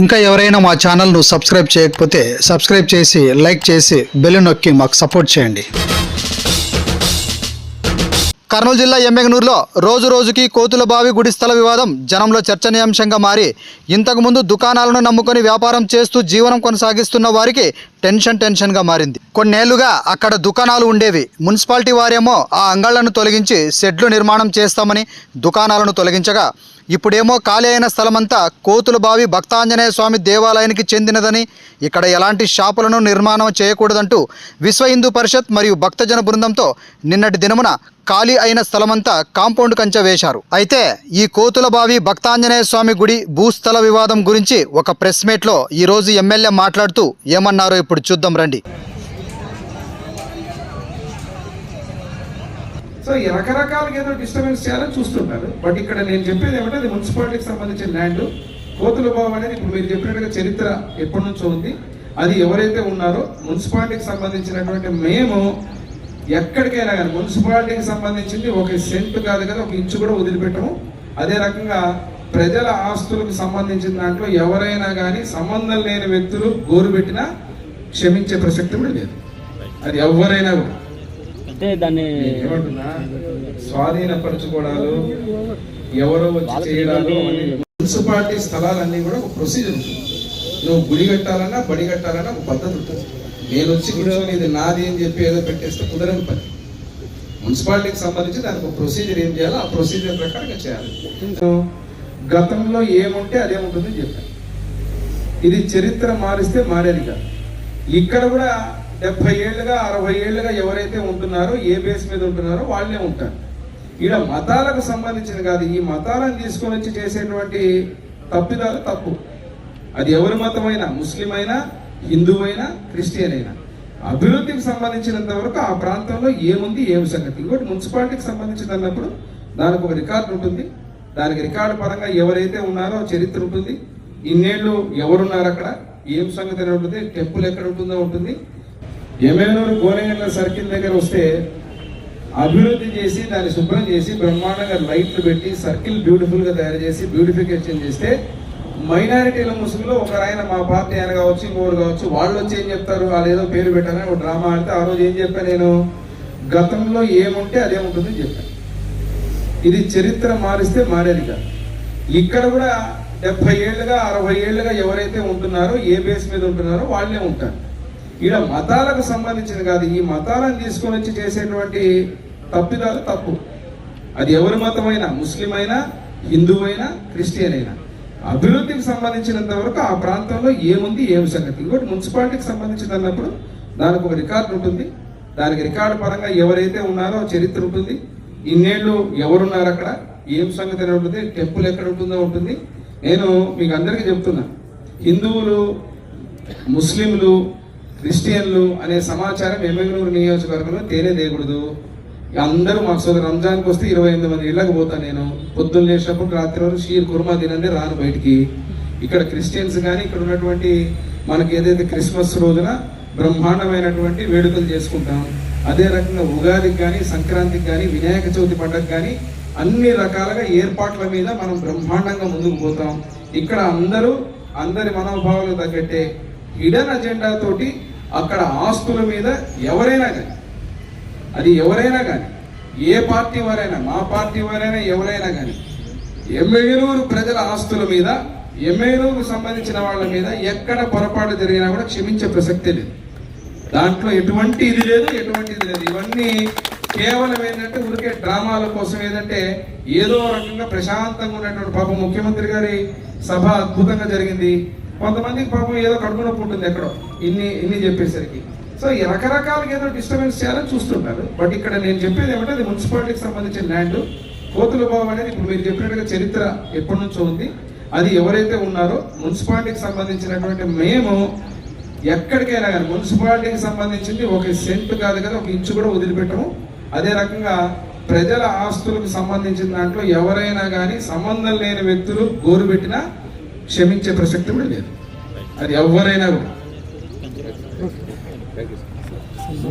ఇంకా ఎవరైనా మా ఛానల్ను సబ్స్క్రైబ్ చేయకపోతే సబ్స్క్రైబ్ చేసి లైక్ చేసి బెల్ నొక్కి మాకు సపోర్ట్ చేయండి. కర్నూలు జిల్లా ఎమ్మెగనూరులో రోజు రోజుకి కోతుల బావి గుడి స్థల వివాదం జనంలో చర్చనీయాంశంగా మారి ఇంతకుముందు దుకాణాలను నమ్ముకొని వ్యాపారం చేస్తూ జీవనం కొనసాగిస్తున్న వారికి టెన్షన్ టెన్షన్గా మారింది. కొన్నేళ్ళుగా అక్కడ దుకాణాలు ఉండేవి. మున్సిపాలిటీ వారేమో ఆ అంగళ్ళను తొలగించి షెడ్లు నిర్మాణం చేస్తామని దుకాణాలను తొలగించగా ఇప్పుడేమో ఖాళీ అయిన స్థలమంతా కోతుల బావి భక్తాంజనేయ స్వామి దేవాలయానికి చెందినదని ఇక్కడ ఎలాంటి షాపులను నిర్మాణం చేయకూడదంటూ విశ్వ హిందూ పరిషత్ మరియు భక్తజన బృందంతో నిన్నటి దినమున ఖాళీ అయిన స్థలమంతా కాంపౌండ్ కంచె వేశారు. అయితే ఈ కోతుల బావి భక్తాంజనేయ స్వామి గుడి భూస్థల వివాదం గురించి ఒక ప్రెస్ మీట్లో ఈరోజు ఎమ్మెల్యే మాట్లాడుతూ ఏమన్నారో ఇప్పుడు చూద్దాం రండి. సో ఈ రకరకాలుగా ఏదో డిస్టర్బెన్స్ చేయాలని చూస్తుంటారు. బట్ ఇక్కడ నేను చెప్పేది ఏమంటే అది మున్సిపాలిటీకి సంబంధించిన ల్యాండ్. కోతుల బావు అనేది ఇప్పుడు మీరు చెప్పినట్టుగా చరిత్ర ఎప్పటి నుంచో ఉంది. అది ఎవరైతే ఉన్నారో మున్సిపాలిటీకి సంబంధించినటువంటి మేము ఎక్కడికైనా కానీ మున్సిపాలిటీకి సంబంధించింది ఒక సెంట్ కాదు కదా ఒక ఇంచు కూడా వదిలిపెట్టము. అదే రకంగా ప్రజల ఆస్తులకు సంబంధించిన దాంట్లో ఎవరైనా కానీ సంబంధం లేని వ్యక్తులు గోరు పెట్టినా క్షమించే ప్రసక్తి కూడా లేదు. అది ఎవరైనా కూడా. అంటే దాన్ని ఏమంటున్నా స్వాధీనపరచుకోవడాలు ఎవరో వచ్చి చేయడాలు మున్సిపాలిటీ స్థలాలన్నీ కూడా ఒక ప్రొసీజర్ ఉంటుంది. నువ్వు గుడి కట్టాలన్నా బడి కట్టాలన్నా ఒక పద్ధతి ఉంటుంది. నేను వచ్చి కూర్చొని ఇది నాది అని చెప్పి ఏదో పెట్టేస్తే కుదరని పని. మున్సిపాలిటీకి సంబంధించి దానికి ఒక ప్రొసీజర్ ఏం చేయాలో ఆ ప్రొసీజర్ ప్రకారంగా చేయాలి. గతంలో ఏముంటే అదే ఉంటుందని చెప్పాను. ఇది చరిత్ర మారిస్తే మారేది కాదు. ఇక్కడ కూడా డెబ్బై ఏళ్ళుగా అరవై ఏళ్ళుగా ఎవరైతే ఉంటున్నారో ఏ బేస్ మీద ఉంటున్నారో వాళ్ళే ఉంటారు. ఈడ మతాలకు సంబంధించింది కాదు. ఈ మతాలను తీసుకొని వచ్చి చేసేటువంటి తప్పిదాలు తప్పు. అది ఎవరి మతమైనా? ముస్లిం అయినా హిందూ అయినా క్రిస్టియన్ అయినా అభివృద్ధికి సంబంధించినంత వరకు ఆ ప్రాంతంలో ఏముంది ఏమి సంగతి? ఇంకోటి మున్సిపాలిటీకి సంబంధించింది అన్నప్పుడు దానికి ఒక రికార్డు ఉంటుంది. దానికి రికార్డు పరంగా ఎవరైతే ఉన్నారో చరిత్ర ఉంటుంది. ఇన్నేళ్ళు ఎవరున్నారు అక్కడ? ఏం సంగతి అని ఉంటుంది? టెంపుల్ ఎక్కడ ఉంటుందో ఉంటుంది. ఎమ్మెల్యేలు గోనెగండ్ల సర్కిల్ దగ్గర వస్తే అభివృద్ధి చేసి దాన్ని శుభ్రం చేసి బ్రహ్మాండంగా లైట్లు పెట్టి సర్కిల్ బ్యూటిఫుల్గా తయారు చేసి బ్యూటిఫికేషన్ చేస్తే మైనారిటీల ముసుగులో ఒక ఆయన మా పార్టీ ఆయన కావచ్చు ఇంకోరు కావచ్చు వాళ్ళు వచ్చి ఏం చెప్తారు? వాళ్ళు ఏదో పేరు పెట్టారని ఒక డ్రామా ఆడితే ఆ రోజు ఏం చెప్పాను నేను? గతంలో ఏముంటే అదే ఉంటుందని చెప్పాను ఇది చరిత్ర మారిస్తే మారేది కాదు. ఇక్కడ కూడా డెబ్బై ఏళ్ళుగా అరవై ఏళ్ళుగా ఎవరైతే ఉంటున్నారో ఏ బేస్ మీద ఉంటున్నారో వాళ్ళే ఉంటారు. ఈడ మతాలకు సంబంధించింది కాదు. ఈ మతాలను తీసుకొని వచ్చి చేసేటువంటి తప్పిదాలు తప్పు. అది ఎవరి మతమైనా? ముస్లిం అయినా హిందూ అయినా క్రిస్టియన్ అయినా అభివృద్ధికి సంబంధించినంత వరకు ఆ ప్రాంతంలో ఏముంది ఏమి సంగతి? ఇంకోటి మున్సిపాలిటీకి సంబంధించింది అన్నప్పుడు దానికి ఒక రికార్డు ఉంటుంది. దానికి రికార్డు పరంగా ఎవరైతే ఉన్నారో చరిత్ర ఉంటుంది. ఇన్నేళ్ళు ఎవరున్నారు అక్కడ? ఏం సంగతి ఉంటుంది? టెంపుల్ ఎక్కడ ఉంటుందో ఉంటుంది. నేను మీకు అందరికీ చెప్తున్నా. హిందువులు ముస్లింలు క్రిస్టియన్లు అనే సమాచారం ఎమ్మెగనూరు నియోజకవర్గంలో తేనే దేయకూడదు అందరూ మాకు సోదరు రంజాన్కి వస్తే ఇరవై ఎనిమిది మంది ఇళ్ళకి పోతాను నేను. పొద్దున్న లేచినప్పుడు రాత్రి వరకు షీర్ కుర్మా తినండి రాను బయటికి. ఇక్కడ క్రిస్టియన్స్ కానీ ఇక్కడ ఉన్నటువంటి మనకి ఏదైతే క్రిస్మస్ రోజున బ్రహ్మాండమైనటువంటి వేడుకలు చేసుకుంటాం. అదే రకంగా ఉగాదికి కానీ సంక్రాంతికి కానీ వినాయక చవితి పండుగ కానీ అన్ని రకాలుగా ఏర్పాట్ల మీద మనం బ్రహ్మాండంగా ముందుకు పోతాం. ఇక్కడ అందరూ అందరి మనోభావాలు తగ్గట్టే హిడన్ అజెండా తోటి అక్కడ ఆస్తుల మీద ఎవరైనా కానీ అది ఎవరైనా కానీ ఏ పార్టీ వారైనా మా పార్టీ వారైనా ఎవరైనా కానీ ఎమ్మెగనూరు ప్రజల ఆస్తుల మీద ఎమ్మెగనూరుకు సంబంధించిన వాళ్ళ మీద ఎక్కడ పొరపాటు జరిగినా కూడా క్షమించే ప్రసక్తే లేదు. దాంట్లో ఎటువంటి ఇది లేదు ఎటువంటి ఇది లేదు. ఇవన్నీ కేవలం ఏంటంటే ఊరికే డ్రామాల కోసం ఏదంటే ఏదో రకంగా ప్రశాంతంగా ఉన్నటువంటి పాపం ముఖ్యమంత్రి గారి సభ అద్భుతంగా జరిగింది. కొంతమందికి పాపం ఏదో కడుపునొప్పి ఉంటుంది ఎక్కడో. ఇన్ని ఇన్ని చెప్పేసరికి. సో ఈ రకరకాలుగా ఏదో డిస్టర్బెన్స్ చేయాలని చూస్తుంటారు. బట్ ఇక్కడ నేను చెప్పేది ఏమంటే అది మున్సిపాలిటీకి సంబంధించిన ల్యాండ్ కోతుల బావు అనేది ఇప్పుడు మీరు చెప్పినట్టుగా చరిత్ర ఎప్పటి నుంచో ఉంది. అది ఎవరైతే ఉన్నారో మున్సిపాలిటీకి సంబంధించినటువంటి మేము ఎక్కడికైనా కానీ మున్సిపాలిటీకి సంబంధించింది ఒక సెంట్ కాదు కదా ఒక ఇంచు కూడా వదిలిపెట్టము. అదే రకంగా ప్రజల ఆస్తులకు సంబంధించిన దాంట్లో ఎవరైనా కానీ సంబంధం లేని వ్యక్తులు గోరు పెట్టినా క్షమించే ప్రసక్తి కూడా లేదు. అది ఎవరైనా కూడా.